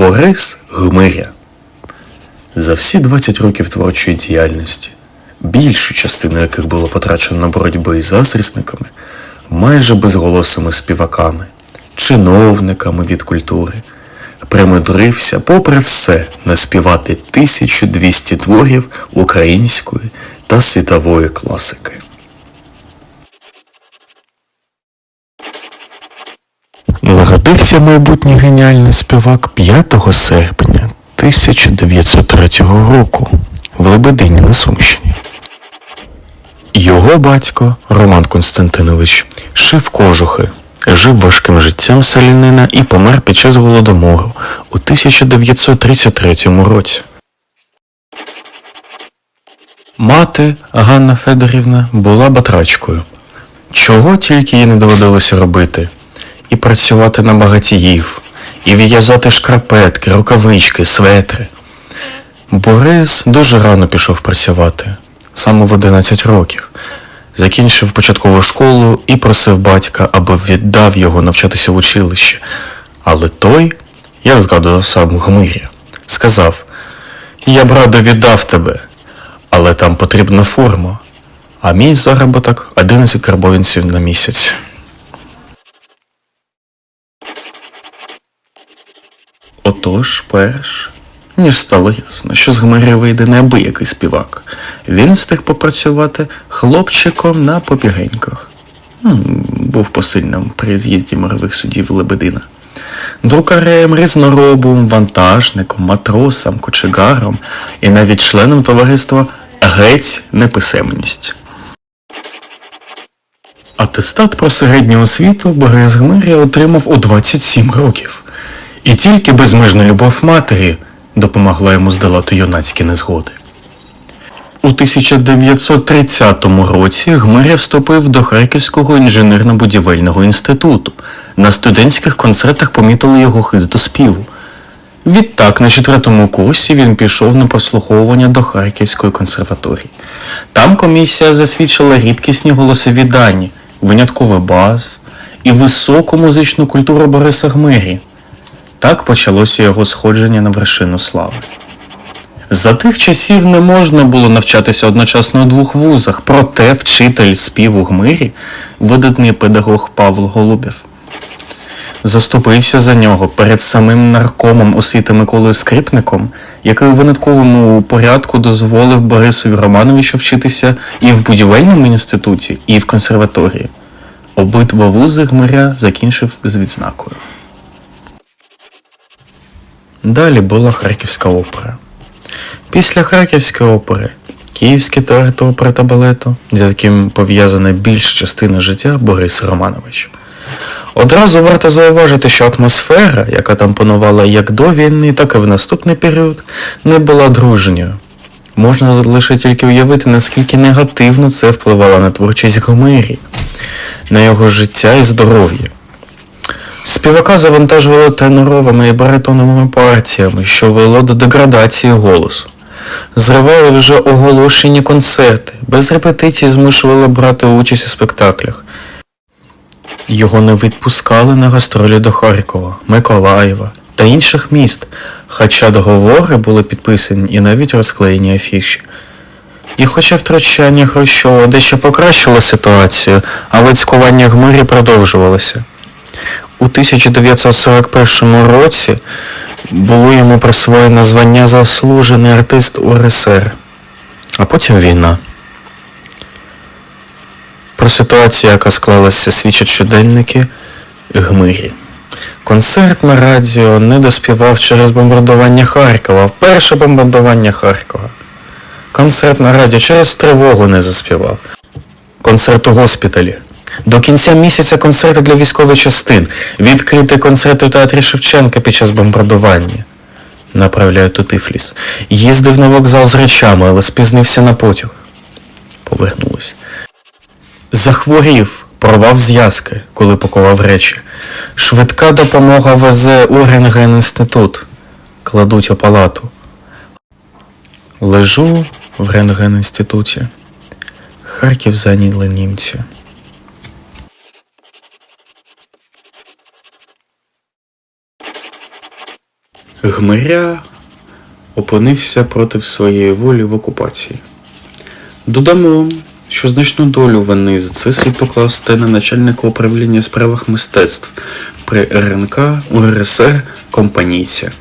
Борис Гмиря. За всі 20 років творчої діяльності, більшу частину яких було потрачено на боротьбу із заздрісниками, майже безголосими співаками, чиновниками від культури, примудрився, попри все, наспівати 1200 творів української та світової класики. Народився майбутній геніальний співак 5 серпня 1903 року в Лебедині на Сумщині. Його батько Роман Константинович шив кожухи, жив важким життям селянина і помер під час голодомору у 1933 році. Мати Ганна Федорівна була батрачкою. Чого тільки їй не доводилося робити. І працювати на багатіїв, і в'язати шкарпетки, рукавички, светри. Борис дуже рано пішов працювати, саме в 11 років. Закінчив початкову школу і просив батька, аби віддав його навчатися в училище. Але той, як згадував сам Гмиря, сказав: Я б радо віддав тебе, але там потрібна форма, а мій заробіток 11 карбованців на місяць. Отож, перш, ніж стало ясно, що з Гмиря вийде неабиякий співак, він встиг попрацювати хлопчиком на побігеньках. Був посильним при з'їзді мирових судів Лебедина. Друкарем, різноробом, вантажником, матросом, кочегаром і навіть членом товариства Геть неписемність. Атестат про середню освіту Борис Гмиря отримав у 27 років. І тільки безмежна любов матері допомогла йому здолати юнацькі незгоди. У 1930 році Гмиря вступив до Харківського інженерно-будівельного інституту. На студентських концертах помітили його хист до співу. Відтак, на четвертому курсі він пішов на прослуховування до Харківської консерваторії. Там комісія засвідчила рідкісні голосові дані, винятковий бас і високу музичну культуру Бориса Гмирі. Так почалося його сходження на вершину слави. За тих часів не можна було навчатися одночасно у двох вузах, проте вчитель співу Гмирі, видатний педагог Павло Голубєв, заступився за нього перед самим наркомом освіти Миколою Скрипником, який у винятковому порядку дозволив Борисові Романовичу вчитися і в будівельному інституті, і в консерваторії. Обидва вузи Гмиря закінчив з відзнакою. Далі була Харківська опера. Після Харківської опери Київський театр опери та балету, з яким пов'язана більша частина життя Борис Романович. Одразу варто зауважити, що атмосфера, яка там панувала як до війни, так і в наступний період, не була дружньою. Можна лише тільки уявити, наскільки негативно це впливало на творчість Гомері, на його життя і здоров'я. Співака завантажували теноровими і баритоновими партіями, що вело до деградації голосу. Зривали вже оголошені концерти, без репетицій змушували брати участь у спектаклях. Його не відпускали на гастролі до Харкова, Миколаєва та інших міст, хоча договори були підписані і навіть розклеєні афіші. І хоча втручання Хрущова дещо покращило ситуацію, але цькування Гмирі продовжувалося. У 1941 році було йому присвоєно звання заслужений артист УРСР, а потім війна. Про ситуацію, яка склалася, свідчать щоденники Гмирі. Концерт на радіо не доспівав через бомбардування Харкова, перше бомбардування Харкова. Концерт на радіо через тривогу не заспівав. Концерт у госпіталі. До кінця місяця концерти для військових частин. Відкритий концерт у театрі Шевченка під час бомбардування. Направляють у Тифліс. Їздив на вокзал з речами, але спізнився на потяг. Повернулись. Захворів, порвав зв'язки, коли пакував речі. Швидка допомога везе у рентген-інститут. Кладуть у палату. Лежу в рентген-інституті. Харків зайняли німці. Гмиря опинився проти своєї волі в окупації. Додамо, що значну долю вини за це слід покласти на начальника управління справах мистецтв при РНК УРСР Компанійця.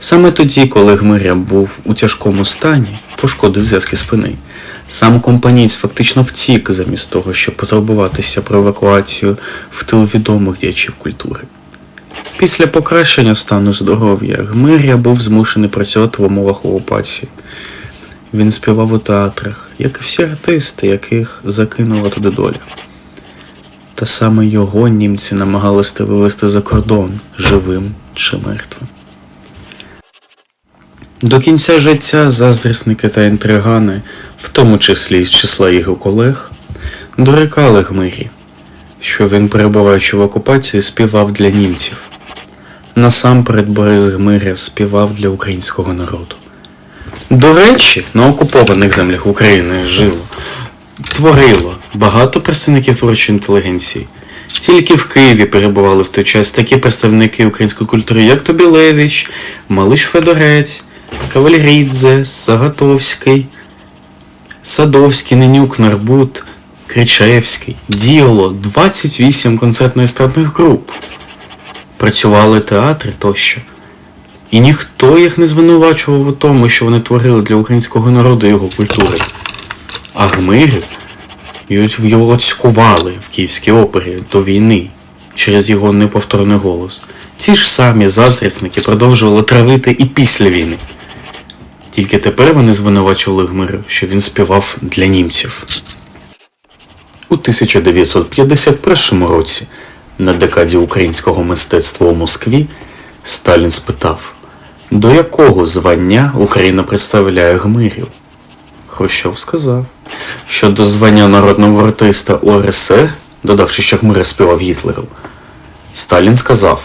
Саме тоді, коли Гмиря був у тяжкому стані, пошкодив зв'язки спини. Сам компанійць фактично втік замість того, щоб потурбуватися про евакуацію в тил відомих діячів культури. Після покращення стану здоров'я Гмиря був змушений працювати в умовах окупації. Він співав у театрах, як і всі артисти, яких закинула туди доля. Та саме його німці намагалися вивезти за кордон живим чи мертвим. До кінця життя заздрісники та інтригани, в тому числі з числа його колег, дорікали Гмирі, що він, перебуваючи в окупації, співав для німців. Насамперед Борис Гмиря співав для українського народу. До речі, на окупованих землях України жило, творило багато представників творчої інтелігенції. Тільки в Києві перебували в той час такі представники української культури, як Тобілевич, Малиш Федорець, Кавалерідзе, Сагатовський, Садовський, Ненюк, Нарбут, Кричаєвський. Діяло 28 концертно-естрадних груп. Працювали театри тощо. І ніхто їх не звинувачував у тому, що вони творили для українського народу його культури. А Гмирів його цькували в Київській опері до війни через його неповторний голос. Ці ж самі заздрісники продовжували травити і після війни. Тільки тепер вони звинувачували Гмирю, що він співав для німців. У 1951 році, на декаді українського мистецтва у Москві, Сталін спитав, до якого звання Україна представляє Гмирів? Хрущов сказав, що до звання народного артиста УРСР, додавши, що Гмиря співав Гітлеру, Сталін сказав: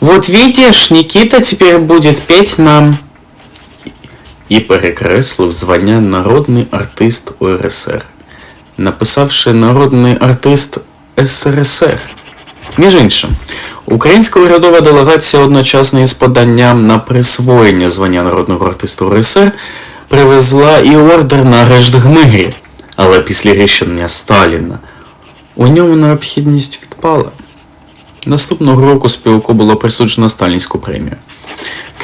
Вот видишь, Никита теперь будет петь нам. І перекреслив звання народний артист УРСР, написавши народний артист СРСР. Між іншим, українська урядова делегація одночасно із поданням на присвоєння звання народного артиста УРСР привезла і ордер на арешт Гмирі, але після рішення Сталіна у ньому необхідність відпала. Наступного року співаку було присуджено сталінську премію.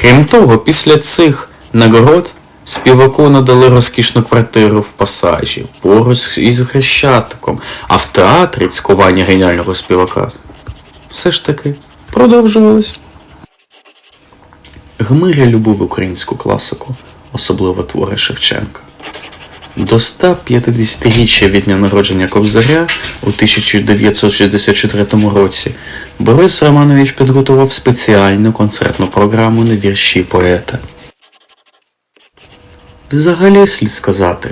Крім того, після цих нагород співаку надали розкішну квартиру в пасажі поруч із Хрещатиком, а в театрі цькування геніального співака все ж таки продовжувалось. Гмиря любив українську класику, особливо твори Шевченка. До 150-річчя від дня народження Кобзаря у 1964 році Борис Романович підготував спеціальну концертну програму на вірші поета. Взагалі слід сказати,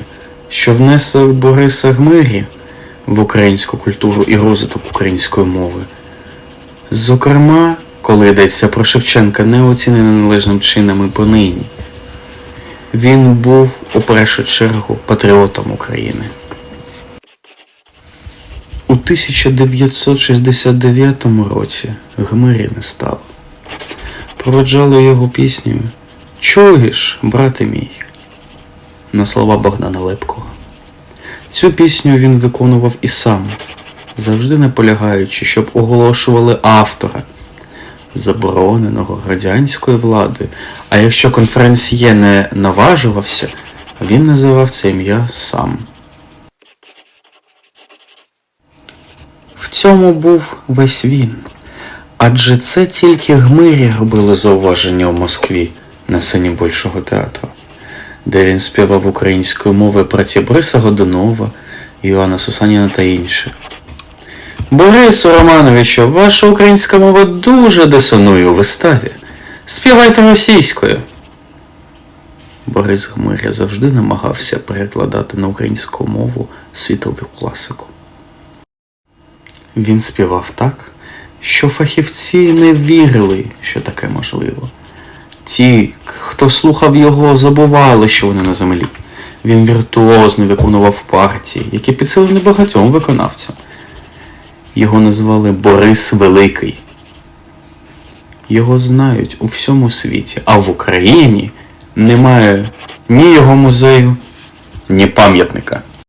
що внесок Бориса Гмирі в українську культуру і розвиток української мови. Зокрема, коли йдеться про Шевченка, не оцінений належним чином і понині. Він був у першу чергу патріотом України. У 1969 році Гмирі не стало. Проводжали його піснею Чуєш, брате мій на слова Богдана Лепкого. Цю пісню він виконував і сам, завжди наполягаючи, щоб оголошували автора, забороненого радянською владою. А якщо конференсьє не наважувався, він називав це ім'я сам. В цьому був весь він. Адже це тільки гмирі робили зауваження у Москві на сцені Большого театру, де він співав українською мовою братія Бориса Годунова, Іоанна Сусаніна та інші. Борису Романовичу, ваша українська мова дуже дисонує у виставі. Співайте російською. Борис Гмиря завжди намагався перекладати на українську мову світову класику. Він співав так, що фахівці не вірили, що таке можливо. Ті, хто слухав його, забували, що вони на землі. Він віртуозно виконував партії, які підсилені багатьом виконавцям. Його назвали Борис Великий. його знають у всьому світі, а в Україні немає ні його музею, ні пам'ятника.